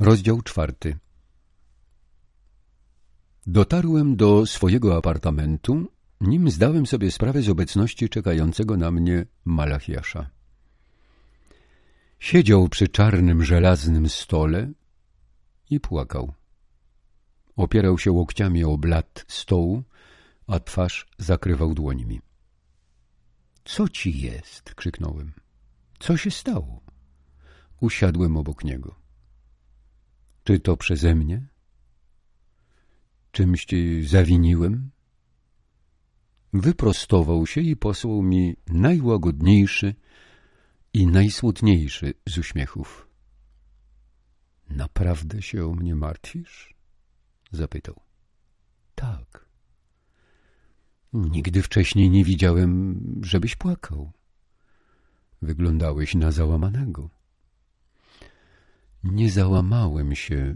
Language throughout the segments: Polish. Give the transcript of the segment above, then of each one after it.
Rozdział czwarty Dotarłem do swojego apartamentu, nim zdałem sobie sprawę z obecności czekającego na mnie Malachiasza. Siedział przy czarnym, żelaznym stole i płakał. Opierał się łokciami o blat stołu, a twarz zakrywał dłońmi. — Co ci jest? — krzyknąłem. — Co się stało? Usiadłem obok niego. — Czy to przeze mnie? Czymś ci zawiniłem? Wyprostował się i posłał mi najłagodniejszy i najsmutniejszy z uśmiechów. — Naprawdę się o mnie martwisz? — zapytał. — Tak. Nigdy wcześniej nie widziałem, żebyś płakał. Wyglądałeś na załamanego. Nie załamałem się,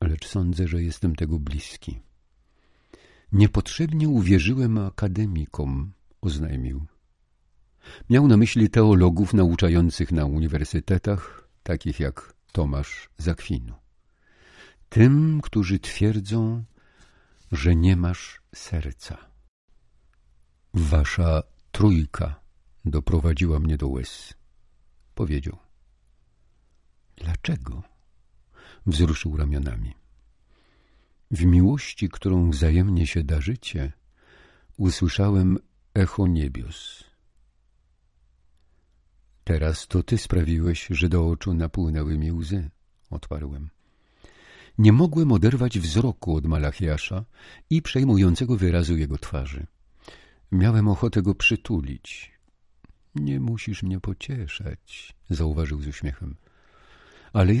lecz sądzę, że jestem tego bliski. Niepotrzebnie uwierzyłem akademikom, oznajmił. Miał na myśli teologów nauczających na uniwersytetach, takich jak Tomasz Zakwinu. Tym, którzy twierdzą, że nie masz serca. Wasza trójka doprowadziła mnie do łez, powiedział. Dlaczego? Wzruszył ramionami. W miłości, którą wzajemnie się darzycie, usłyszałem echo niebios. Teraz to ty sprawiłeś, że do oczu napłynęły mi łzy, odparłem. Nie mogłem oderwać wzroku od Malachiasza i przejmującego wyrazu jego twarzy. Miałem ochotę go przytulić. Nie musisz mnie pocieszać, zauważył z uśmiechem. Ale jest